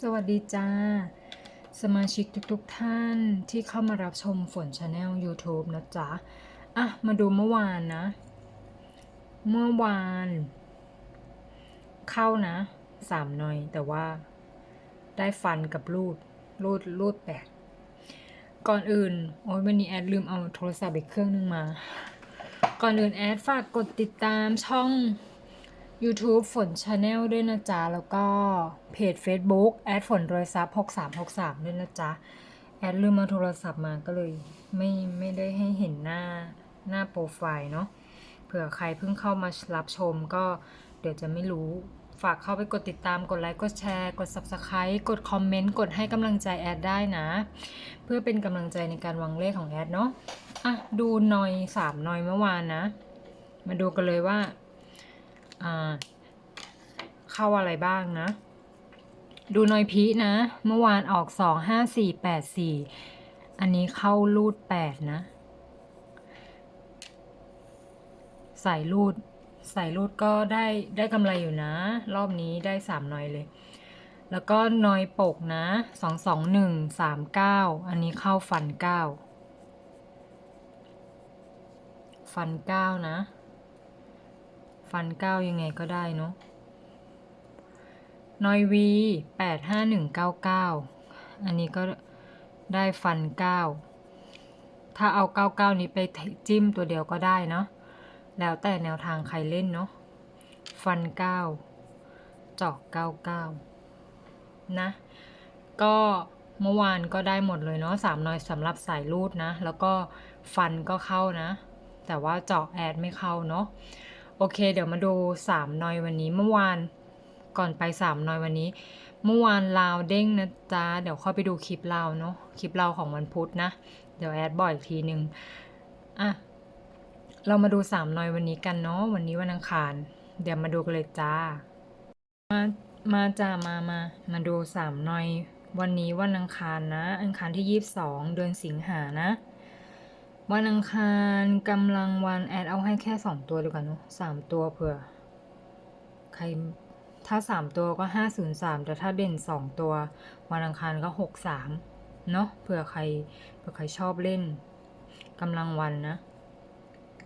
สวัสดีจ้า สมาชิกทุกๆทท่านที่เข้ามารับชมฝนชาแนล YouTube นะจ๊ะ อะ มาดูเมื่อวานนะ เมื่อวาน เข้านะสามหน่อย แต่ว่าได้ฟันกับรูด รูด รูดแปดก่อนอื่น โอ้ยวันนี้แอดลืมเอาโทรศัพท์อีกเครื่องนึงมา ก่อนอื่นแอดฝากกดติดตามช่อง YouTube ฝน Channel ด้วยนะจ๊ะ แล้วก็เพจ Facebook แอดฝนรอยซับ6363 ด้วยนะจ๊ะ แอดลืมมาโทรศัพท์มาก็เลยไม่ไม่ได้ให้เห็นหน้าหน้าโปรไฟล์เนาะเผื่อใครเพิ่งเข้ามารับชมก็เดี๋ยวจะไม่รู้ฝากเข้าไปกดติดตามกดไลค์กดแชร์ กด Subscribe กดคอมเมนต์ กดให้กำลังใจแอดได้นะ เพื่อเป็นกำลังใจในการวางเลขของแอดเนาะอะดูหนอยสามหนอยเมื่อวานนะ มาดูกันเลยว่า เข้าอะไรบ้างนะ ดูนอยพีนะ เมื่อวานออกสองห้าสี่แปดสี่อันนี้เข้ารูดแปดนะ ใส่รูด ใส่รูดก็ได้ได้กำไรอยู่นะ รอบนี้ได้สามนอยเลย แล้วก็นอยปกนะสองสองหนึ่งสามเก้าอันนี้เข้าฟันเก้าฟันเก้านะ ฟันเก้ายังไงก็ได้เนาะนอยวีแปดห้าหนึ่งเก้าเก้าอันนี้ก็ได้ฟันเก้าถ้าเอาเก้าเก้านี้ไปจิ้มตัวเดียวก็ได้เนาะแล้วแต่แนวทางใครเล่นเนาะฟันเก้าจาะเก้าเก้านะ ก็เมื่อวานก็ได้หมดเลยเนาะสามนอยสำหรับสายรูดนะ แล้วก็ฟันก็เข้านะ แต่ว่าเจาะแอดไม่เข้าเนาะ โอเค เดี๋ยวมาดูสามนอยวันนี้เมื่อวาน ก่อนไปสามนอยวันนี้ เมื่อวานลาวเด้งนะจ๊ะเดี๋ยวค่อยไปดูคลิปลาวเนาะคลิปลาวของวันพุธนะ เดี๋ยวแอดบ่อยอีกทีหนึ่งอะเรามาดูสามนอยวันนี้กันเนาะวันนี้วันอังคาร เดี๋ยวมาดูกันเลยจ้า มามาจ้ามามามาดูสามนอยวันนี้วันอังคารนะ อังคารที่ยี่สิบสองเดือนสิงหานะ วันอังคารกำลังวันแอดเอาให้แค่สองตัวดีกว่าเนอะสามตัวเผื่อ ใครถ้าสามตัวก็ห้าศูนย์สามแต่ถ้าเด่นสองตัว วันอังคารก็หกสามเนาะเผื่อใครเผื่อใครชอบเล่นกำลังวันนะ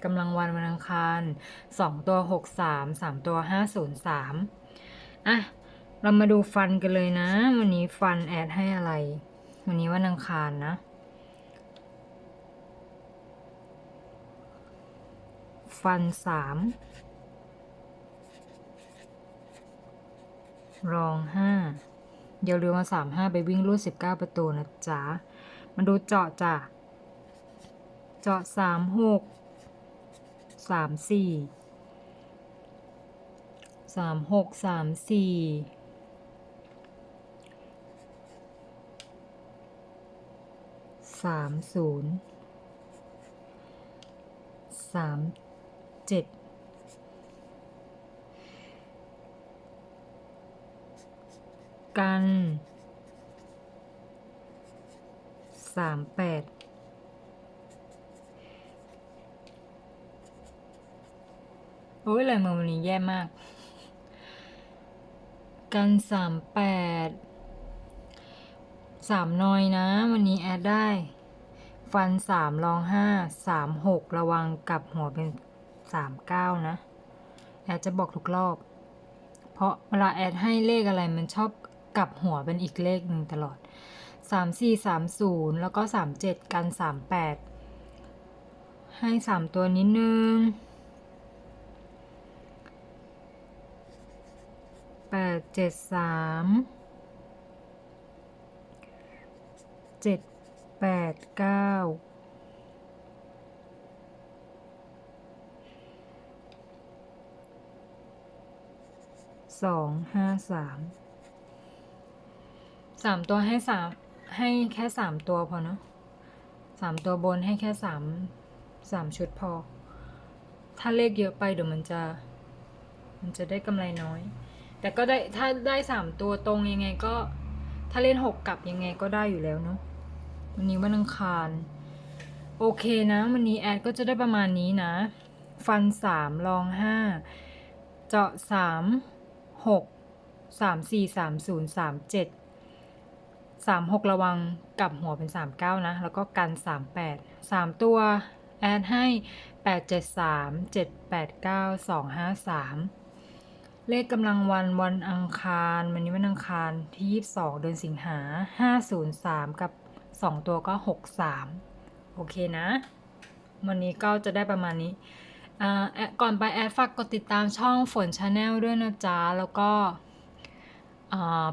กำลังวันวันอังคารสองตัวหกสามสามตัวห้าศูนย์สามอะเรามาดูฟันกันเลยนะ วันนี้ฟันแอดให้อะไร วันนี้วันอังคารนะ ฟันสามรองห้าเดี๋ยวเรือมาสามห้าไปวิ่งรูดสิบเก้าประตูนะจ๊ะมาดูเจาะจ้ะเจาะสามหกสามสี่สามหกสามสี่สามศูนย์สาม เจ็ดกันสามแปดโอ้ยอะไรมาวันนี้แย่มาก กันสามแปดสามนอยนะ วันนี้แอดได้ ฟันสามรองห้าสามหกระวังกับหัวเป็น สามเก้านะ แอดจะบอกทุกรอบ เพราะเวลาแอดให้เลขอะไรมันชอบกลับหัวเป็นอีกเลขหนึ่งตลอดสามสี่สามศูนย์แล้วก็สามเจ็ดกันสามแปดให้สามตัวนิดนึงแปดเจ็ดสามเจ็ดแปดเก้า สองห้าสามสามตัวให้สามให้แค่สามตัวพอเนาะสามตัวบนให้แค่สามสามชุดพอ ถ้าเลขเยอะไปเดี๋ยวมันจะ มันจะได้กำไรน้อย แต่ก็ได้ถ้าได้สามตัวตรงยังไงก็ ถ้าเล่นหกกลับยังไงก็ได้อยู่แล้วเนาะวันนี้วันอังคาร โอเคนะ วันนี้แอดก็จะได้ประมาณนี้นะ ฟันสามรองห้าเจาะสาม หกสามสี่สามศูนย์สามเจ็ดสามหกระวังกลับหัวเป็นสามเก้านะ แล้วก็กันสามแปดสามตัว แอดให้แปดเจ็ดสามเจ็ดแปดเก้าสองห้าสามเลขกำลังวันวันอังคาร วันนี้วันอังคารที่ยี่สิบสองเดือนสิงหาห้าศูนย์สามกับสองตัวก็หกสามโอเคนะ วันนี้ก็จะได้ประมาณนี้ ก่อนไปแอดฝากกดติดตามช่องฝนชาแนลด้วยนะจ๊ะ แล้วก็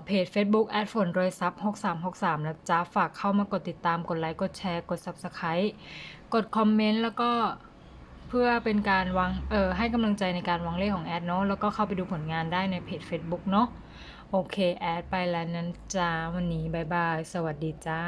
เพจ Facebook แอดฝนโดยซับ6363นะจ๊ะ ฝากเข้ามากดติดตามกดไลค์กดแชร์ กด Subscribe กดคอมเมนต์แล้วก็เพื่อเป็นการวางเออให้กำลังใจในการวางเลขของแอดเนาะแล้วก็เข้าไปดูผลงานได้ในเพจ Facebook เนาะโอเค แอดไปแล้วนั้นจ้า วันนี้บายบาย สวัสดีจ้า